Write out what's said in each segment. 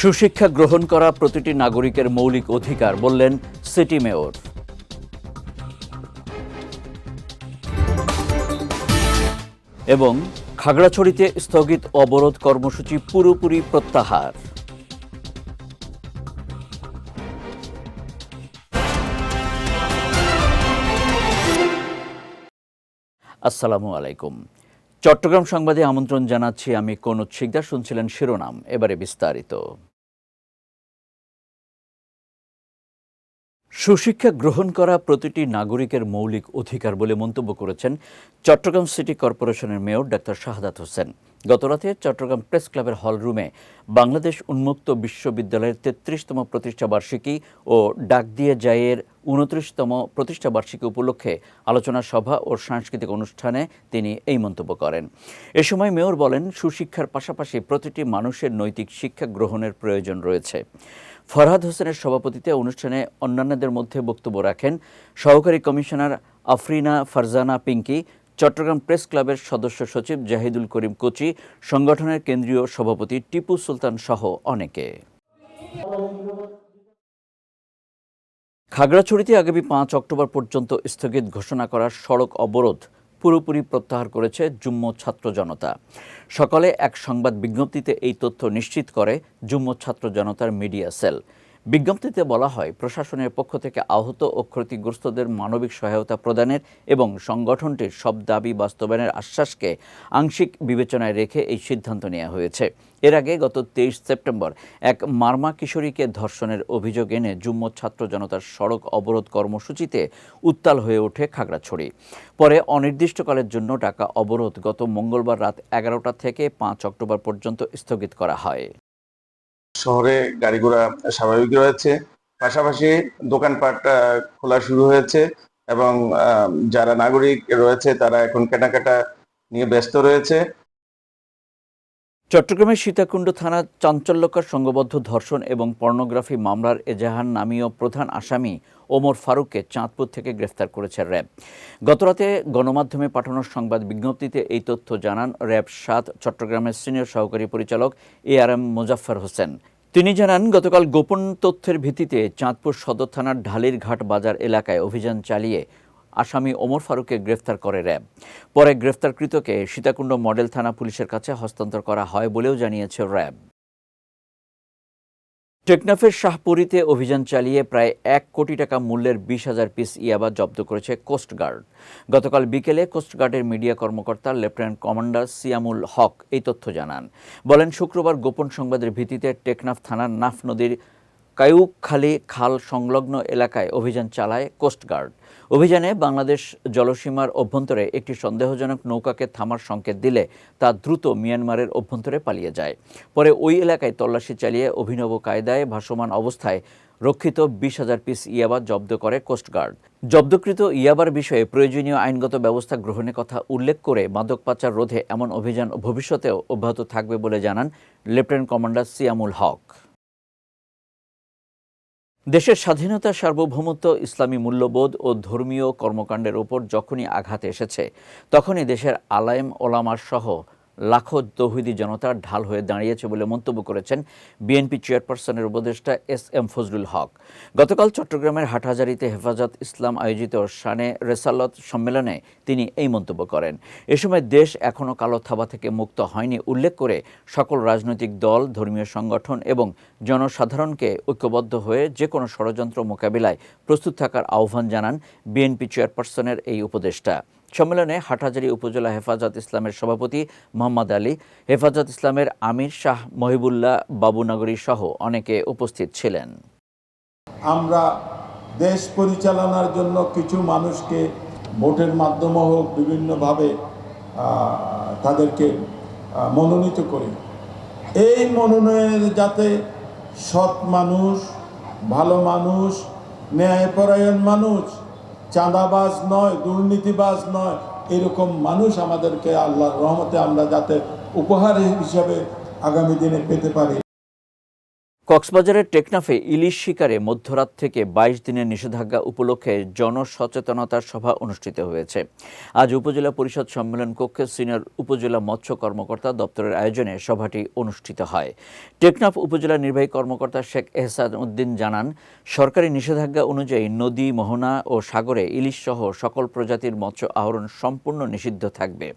সুশিক্ষা গ্রহণ করা প্রতিটি নাগরিকের মৌলিক অধিকার, বললেন সিটি মেয়র। এবং খাগড়াছড়িতে স্থগিত অবরোধ কর্মসূচি পুরোপুরি প্রত্যাহার। আসসালামু আলাইকুম। চট্টগ্রাম সংবাদে আমন্ত্রণ জানাচ্ছি আমি কনুৎ শিকদার, শুনছিলেন শিরোনাম, এবারে বিস্তারিত। সুশিক্ষা গ্রহণ করা প্রতিটি নাগরিকের মৌলিক অধিকার বলে মন্তব্য করেছেন চট্টগ্রাম সিটি কর্পোরেশনের মেয়র ডাক্তার শাহাদাত হোসেন। গতরাতে চট্টগ্রাম প্রেস ক্লাবের হলরুমে বাংলাদেশ উন্মুক্ত বিশ্ববিদ্যালয়ের তেত্রিশতম প্রতিষ্ঠা বার্ষিকী ও ডাক দিয়ে জায়ের উনত্রিশতম প্রতিষ্ঠা বার্ষিকী উপলক্ষে আলোচনা সভা ও সাংস্কৃতিক অনুষ্ঠানে তিনি এই মন্তব্য করেন। এ সময় মেয়র বলেন, সুশিক্ষার পাশাপাশি প্রতিটি মানুষের নৈতিক শিক্ষা গ্রহণের প্রয়োজন রয়েছে। ফরহাদ হোসেনের সভাপতিতে অনুষ্ঠানে অন্যান্যদের মধ্যে বক্তব্য রাখেন সহকারী কমিশনার আফরিনা ফারজানা পিঙ্কি, চট্টগ্রাম প্রেস ক্লাবের সদস্য সচিব জাহিদুল করিম কোচি, সংগঠনের কেন্দ্রীয় সভাপতি টিপু সুলতান সহ অনেকে। খাগড়াছড়িতে আগামী পাঁচ অক্টোবর পর্যন্ত স্থগিত ঘোষণা করা সড়ক অবরোধ পুরোপুরি প্রত্যাহার করেছে জুম্ম ছাত্র জনতা। সকালে এক সংবাদ বিজ্ঞপ্তিতে এই তথ্য নিশ্চিত করে জুম্ম ছাত্র জনতার মিডিয়া সেল। বিজ্ঞপ্তিতে বলা হয়, প্রশাসনের পক্ষ থেকে আহত ও ক্ষতিগ্রস্তদের মানবিক সহায়তা প্রদানের এবং সংগঠনটির সব দাবি বাস্তবায়নের আশ্বাসকে আংশিক বিবেচনায় রেখে এই সিদ্ধান্ত নেওয়া হয়েছে। এর আগে গত তেইশ সেপ্টেম্বর এক মার্মা কিশোরীকে ধর্ষণের অভিযোগ এনে যুগ্ম ছাত্র জনতার সড়ক অবরোধ কর্মসূচিতে উত্তাল হয়ে ওঠে খাগড়াছড়ি। পরে অনির্দিষ্টকালের জন্য ডাকা অবরোধ গত মঙ্গলবার রাত এগারোটা থেকে পাঁচ অক্টোবর পর্যন্ত স্থগিত করা হয়। শহরে গাড়ি ঘোড়া স্বাভাবিক রয়েছে। পাশাপাশি দোকানপাট খোলা শুরু হয়েছে এবং যারা নাগরিক রয়েছে তারা এখন কেনাকাটা নিয়ে ব্যস্ত রয়েছে। চট্টগ্রামের সীতাকুণ্ড থানা চাঞ্চল্যকর সংঘবদ্ধ ধর্ষণ এবং পর্নোগ্রাফি মামলার এজাহার নামীয় প্রধান আসামি ওমর ফারুককে চাঁদপুর থেকে গ্রেফতার করেছে র্যাব। গতরাতে গণমাধ্যমে পাঠানোর সংবাদ বিজ্ঞপ্তিতে এই তথ্য জানান র্যাব সাত চট্টগ্রামের সিনিয়র সহকারী পরিচালক A R M Mozaffar Hossain. তিনি জানান, গতকাল গোপন তথ্যের ভিত্তিতে চাঁদপুর সদর থানার ঢালির ঘাট বাজার এলাকায় অভিযান চালিয়ে আসামি ওমর ফারুককে গ্রেফতার করে র্যাব। পরে গ্রেফতারকৃতকে সীতাকুণ্ড মডেল থানা পুলিশের কাছে হস্তান্তর করা হয় বলেও জানিয়েছে র্যাব। টেকনাফের শাহপুরীতে অভিযান চালিয়ে প্রায় এক কোটি টাকা মূল্যের বিশ হাজার পিস ইয়াবা জব্দ করেছে কোস্টগার্ড গতকাল বিকেলে কোস্টগার্ডের মিডিয়া কর্মকর্তা, লেফটেন্যান্ট কমান্ডার সিয়ামুল হক এই তথ্য জানান। বলেন, শুক্রবার গোপন সংবাদের ভিত্তিতে টেকনাফ থানার নাফ নদীর কায়ুকখালী খাল সংলগ্ন এলাকায় অভিযান চালায় কোস্টগার্ড অভিযানে বাংলাদেশ জলসীমার অভ্যন্তরে একটি সন্দেহজনক নৌকাকে থামার সংকেত দিলে তা দ্রুত মিয়ানমারের অভ্যন্তরে পালিয়ে যায়। পরে ওই এলাকায় তল্লাশি চালিয়ে অভিনব কায়দায় ভাসমান অবস্থায় রক্ষিত বিশ হাজার পিস ইয়াবা জব্দ করে কোস্টগার্ড জব্দকৃত ইয়াবার বিষয়ে প্রয়োজনীয় আইনগত ব্যবস্থা গ্রহণের কথা উল্লেখ করে মাদক পাচার রোধে এমন অভিযান ভবিষ্যতেও অব্যাহত থাকবে বলে জানান লেফটেন্যান্ট কমান্ডার সিয়ামুল হক। দেশের স্বাধীনতা সার্বভৌমত্ব, ইসলামী মূল্যবোধ ও ধর্মীয় কর্মকাণ্ডের ওপর যখনই আঘাত এসেছে, তখনই দেশের আলায়েম ওলামার সহ লাখো তৌহিদি জনতার ঢাল হয়ে দাঁড়িয়েছে বলে মন্তব্য করেছেন বিএনপি চেয়ারপারসনের উপদেষ্টা এস এম ফজলুল হক। গতকাল চট্টগ্রামের হাটহাজারিতে হেফাজত ইসলাম আয়োজিত শানে রেসালত সম্মেলনে তিনি এই মন্তব্য করেন। এ সময় দেশ এখনও কালো থাবা থেকে মুক্ত হয়নি উল্লেখ করে সকল রাজনৈতিক দল, ধর্মীয় সংগঠন এবং জনসাধারণকে ঐক্যবদ্ধ হয়ে যে কোনো ষড়যন্ত্র মোকাবিলায় প্রস্তুত থাকার আহ্বান জানান বিএনপি চেয়ারপারসনের এই উপদেষ্টা। সম্মেলনে হাটহাজারী উপজেলা হেফাজত ইসলামের সভাপতি মোহাম্মদ আলী, হেফাজত ইসলামের আমির শাহ মহিবুল্লাহ বাবুনগরী সহ অনেকে উপস্থিত ছিলেন। আমরা দেশ পরিচালনার জন্য কিছু মানুষকে ভোটের মাধ্যমে হোক বিভিন্নভাবে তাদেরকে মনোনীত করি। এই মনোনয়নের যাতে সৎ মানুষ, ভালো মানুষ, ন্যায়পরায়ণ মানুষ চাঁদাবাজ নয়, দুর্নীতিবাজ নয়, এরকম মানুষ আমাদেরকে আল্লাহর রহমতে আমরা যাতে উপহার হিসাবে আগামী দিনে পেতে পারি। কক্সবাজারের টেকনাফে ইলিশ শিকারে মধ্যরাত থেকে বাইশ দিনের নিষেধাজ্ঞা উপলক্ষে জনসচেতনতা সভা অনুষ্ঠিত হয়েছে। আজ উপজেলা পরিষদ সম্মেলন কক্ষে সিনিয়র উপজেলা মৎস্য কর্মকর্তা দপ্তরের আয়োজনে সভাটি অনুষ্ঠিত হয়। টেকনাফ উপজেলা নির্বাহী কর্মকর্তা শেখ এহসান উদ্দিন জানান, সরকারি নিষেধাজ্ঞা অনুযায়ী নদী, মোহনা ও সাগরে ইলিশ সহ সকল প্রজাতির মৎস্য আহরণ সম্পূর্ণ নিষিদ্ধ থাকবে।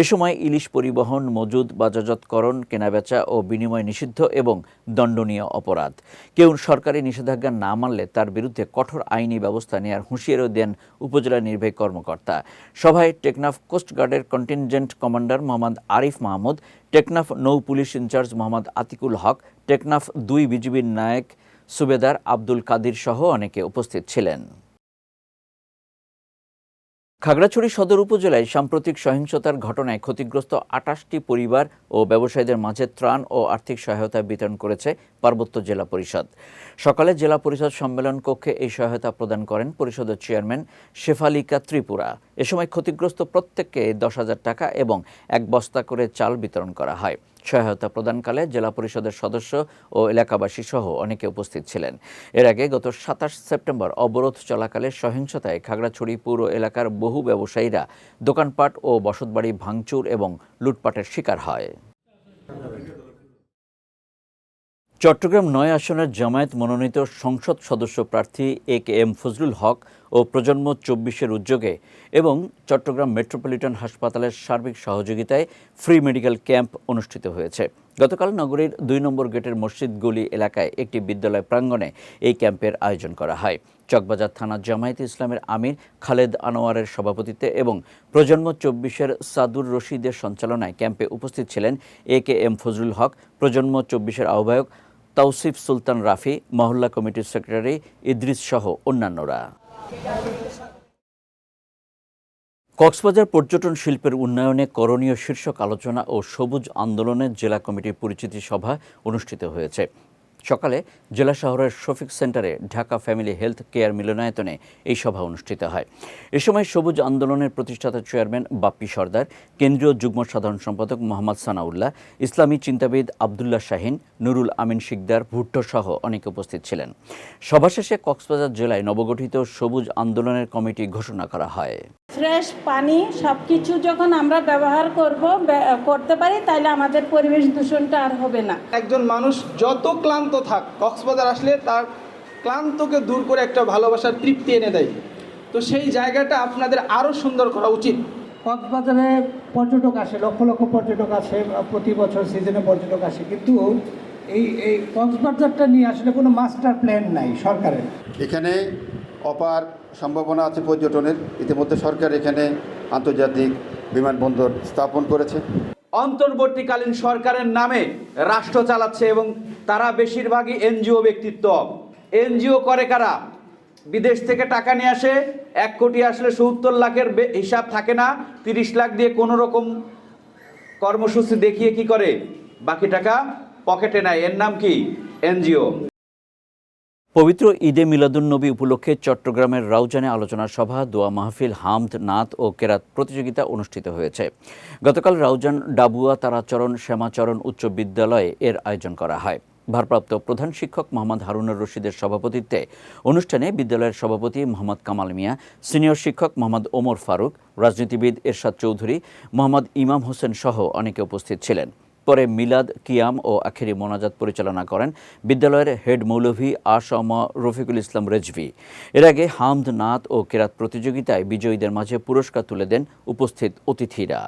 এ সময় ইলিশ পরিবহন, মজুদ, বাজারজাতকরণ, কেনাবেচা ও বিনিময় নিষিদ্ধ এবং দণ্ডনীয় অপরাধ। কেউ সরকারি নিষেধাজ্ঞা না মানলে তার বিরুদ্ধে কঠোর আইনি ব্যবস্থা নেওয়ার হুঁশিয়ারও দেন উপজেলা নির্বাহী কর্মকর্তা। সভায় টেকনাফ কোস্টগার্ডের কন্টিনজেন্ট কমান্ডার মোহাম্মদ আরিফ মাহমুদ, টেকনাফ নৌ police in charge Mohammad Atikul Haque, Teknaf দুই বিজিবির নায়ক সুবেদার আব্দুল কাদির সহ অনেকে উপস্থিত ছিলেন। খাগড়াছড়ি সদর উপজেলায় সাম্প্রতিক সহিংসতার ঘটনায় ক্ষতিগ্রস্ত আটাশটি পরিবার ও ব্যবসায়ীদের মাঝে ত্রাণ ও আর্থিক সহায়তা বিতরণ করেছে পার্বত্য জেলা পরিষদ। সকালে জেলা পরিষদ সম্মেলন কক্ষে এই সহায়তা প্রদান করেন পরিষদের চেয়ারম্যান শেফালিকা ত্রিপুরা। এ সময় ক্ষতিগ্রস্ত প্রত্যেককে দশ হাজার টাকা এবং এক বস্তা করে চাল বিতরণ করা হয়। সহায়তা প্রদানকালে জেলা পরিষদের সদস্য ও এলাকাবাসী সহ অনেকে উপস্থিত ছিলেন। এর আগে গত সাতাশ সেপ্টেম্বর অবরোধ চলাকালে সহিংসতায় খাগড়াছড়ি পৌর এলাকার বহু ব্যবসায়ীরা দোকানপাট ও বসতবাড়ি ভাঙচুর এবং লুটপাটের শিকার হয়। চট্টগ্রাম নয় আসনের জামায়াত মনোনীত সংসদ সদস্য প্রার্থী এ কে এম ফজলুল হক ও প্রজন্ম চব্বিশের উদ্যোগে এবং চট্টগ্রাম মেট্রোপলিটন হাসপাতালের সার্বিক সহযোগিতায় ফ্রি মেডিকেল ক্যাম্প অনুষ্ঠিত হয়েছে। গতকাল নগরীর দুই নম্বর গেটের মসজিদ গলি এলাকায় একটি বিদ্যালয় প্রাঙ্গণে এই ক্যাম্পের আয়োজন করা হয়। চকবাজার থানা জামায়াত ইসলামের আমির খালেদ আনোয়ারের সভাপতিত্বে এবং প্রজন্ম চব্বিশের সাদুর রশিদের সঞ্চালনায় ক্যাম্পে উপস্থিত ছিলেন এ কে এম ফজলুল হক, প্রজন্ম চব্বিশের আহ্বায়ক তাওসিফ সুলতান রাফি, মহল্লা কমিটির সেক্রেটারি ইদ্রিস সহ অন্যান্যরা। কক্সবাজার পর্যটন শিল্পের উন্নয়নে করণীয় শীর্ষক আলোচনা ও সবুজ আন্দোলনের জেলা কমিটির পরিচিতি সভা অনুষ্ঠিত হয়েছে। সকালে জেলা শহরের শফিক সেন্টারে ঢাকা ফ্যামিলি হেলথ কেয়ার মিলনায়তনে এই সভা অনুষ্ঠিত হয়। এ সময় সবুজ আন্দোলনের প্রতিষ্ঠাতা চেয়ারম্যান বাপ্পি সর্দার, কেন্দ্রীয় যুগ্ম সাধারণ সম্পাদক মোহাম্মদ সানাউল্লাহ, ইসলামী চিন্তাবিদ আবদুল্লাহ শাহিন, নুরুল আমিন শিকদার, ভুট্টো সহ অনেকে উপস্থিত ছিলেন। সভা শেষে কক্সবাজার জেলায় নবগঠিত সবুজ আন্দোলনের কমিটি ঘোষণা করা হয়। ফ্রেশ পানি সব কিছু যখন আমরা ব্যবহার করব করতে পারি তাহলে আমাদের পরিবেশ দূষণটা আর হবে না। একজন মানুষ যত ক্লান্ত থাক কক্সবাজার আসলে তার ক্লান্তকে দূর করে একটা ভালোবাসার তৃপ্তি এনে দেয়। তো সেই জায়গাটা আপনাদের আরও সুন্দর করা উচিত। কক্সবাজারে পর্যটক আসে লক্ষ লক্ষ পর্যটক আসে প্রতি বছর সিজনে পর্যটক আসে কিন্তু এই এই কক্সবাজারটা নিয়ে আসলে কোনো মাস্টার প্ল্যান নাই সরকারের। এখানে অপার সম্ভাবনা আছে পর্যটনের। ইতিমধ্যে সরকার এখানে আন্তর্জাতিক বিমানবন্দর স্থাপন করেছে। অন্তর্বর্তীকালীন সরকারের নামে রাষ্ট্র চালাচ্ছে এবং তারা বেশিরভাগই এনজিও ব্যক্তিত্ব। এনজিও করে কারা? বিদেশ থেকে টাকা নিয়ে আসে, এক কোটি আসলে সত্তর লাখের হিসাব থাকে না, তিরিশ লাখ দিয়ে কোনো রকম কর্মসূচি দেখিয়ে কি করে? বাকি টাকা পকেটে নেয়। এর নাম কি? এনজিও। পবিত্র ঈদে মিলাদুন্নবী উপলক্ষে চট্টগ্রামের রাউজানে আলোচনা সভা, দোয়া মাহফিল, হামদ, নাত ও কেরাত প্রতিযোগিতা অনুষ্ঠিত হয়েছে। গতকাল রাউজান ডাবুয়া তারাচরণ শ্যামাচরণ উচ্চ বিদ্যালয়ে এর আয়োজন করা হয়। ভারপ্রাপ্ত প্রধান শিক্ষক মোহাম্মদ হারুনুর রশিদের সভাপতিত্বে অনুষ্ঠানে বিদ্যালয়ের সভাপতি মোহাম্মদ কামাল মিয়া, সিনিয়র শিক্ষক মোহাম্মদ ওমর ফারুক, রাজনীতিবিদ এরশাদ চৌধুরী, মোহাম্মদ ইমাম হোসেন সহ অনেকে উপস্থিত ছিলেন। পরে মিলাদ, কিয়াম ও আখেরি মোনাজাত পরিচালনা করেন বিদ্যালয়ের হেড মৌলভী আশম রফিকুল ইসলাম রেজভি। এর আগে হামদ, নাত ও কেরাত প্রতিযোগিতায় বিজয়ীদের মাঝে পুরস্কার তুলে দেন উপস্থিত অতিথিরা।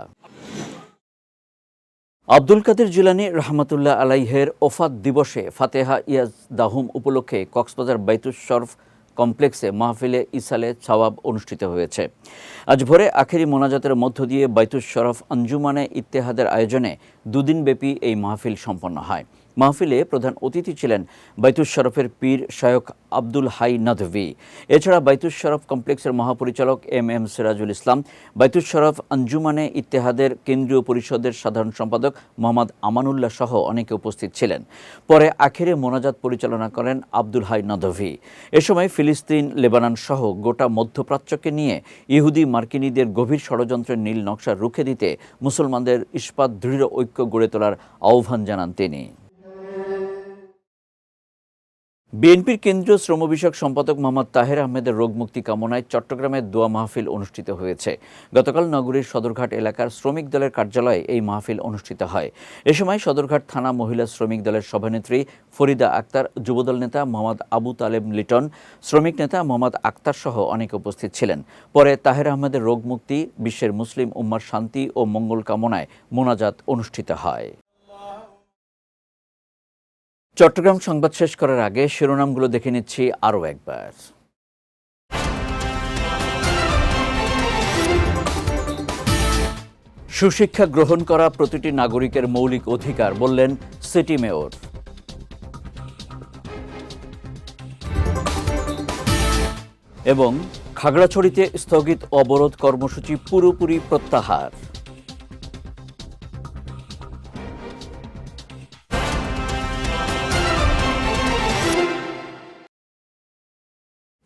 আব্দুল কাদের জিলানী রহমতুল্লাহ আলাইহের ওফাত দিবসে ফাতেহা ইয়াজ দাহুম উপলক্ষে কক্সবাজার বাইতুস শরফ কমপ্লেক্সে মাহফিলে ইসালে সওয়াব অনুষ্ঠিত হয়েছে। আজ ভোরে আখেরি মোনাজাতের মধ্য দিয়ে বাইতুস শরফ আঞ্জুমানে ইত্তেহাদের আয়োজনে দুদিনব্যাপী এই মাহফিল সম্পন্ন হয়। মাহফিলে প্রধান অতিথি ছিলেন বাইতুস শরফের পীর শায়ক আব্দুল হাই নদভি। এছাড়া বাইতুস শরফ কমপ্লেক্সের মহাপরিচালক এম এম সিরাজুল ইসলাম, বাইতুস শরফ আঞ্জুমানে ইত্তেহাদের কেন্দ্রীয় পরিষদের সাধারণ সম্পাদক মোহাম্মদ আমানুল্লাহ সহ অনেকে উপস্থিত ছিলেন। পরে আখেরে মোনাজাত পরিচালনা করেন আব্দুল হাই নদভি। এ সময় ফিলিস্তিন, লেবানন সহ গোটা মধ্যপ্রাচ্যকে নিয়ে ইহুদি মার্কিনীদের গভীর ষড়যন্ত্রের নীল নকশা রুখে দিতে মুসলমানদের ইস্পাত দৃঢ় ঐক্য গড়ে তোলার আহ্বান জানান তিনি। বিএনপির কেন্দ্রীয় শ্রম বিষয়ক সম্পাদক মোহাম্মদ তাহের আহমেদের রোগ মুক্তি কামনায় চট্টগ্রামে দোয়া মাহফিল অনুষ্ঠিত হয়েছে। গতকাল নগরীর সদরঘাট এলাকার শ্রমিক দলের কার্যালয়ে এই মাহফিল অনুষ্ঠিত হয়। এ সময় সদরঘাট থানা মহিলা শ্রমিক দলের সভানেত্রী ফরিদা আক্তার, যুবদল নেতা মোহাম্মদ আবু তালেব লিটন, শ্রমিক নেতা মোহাম্মদ আক্তার সহ অনেকে উপস্থিত ছিলেন। পরে তাহের আহমেদের রোগ মুক্তি বিশ্বের মুসলিম উম্মার শান্তি ও মঙ্গল কামনায় মোনাজাত অনুষ্ঠিত হয়। চট্টগ্রাম সংবাদ শেষ করার আগে শিরোনামগুলো দেখে নিচ্ছি আরও একবার। সুশিক্ষা গ্রহণ করা প্রতিটি নাগরিকের মৌলিক অধিকার, বললেন সিটি মেয়র। এবং খাগড়াছড়িতে স্থগিত অবরোধ কর্মসূচি পুরোপুরি প্রত্যাহার।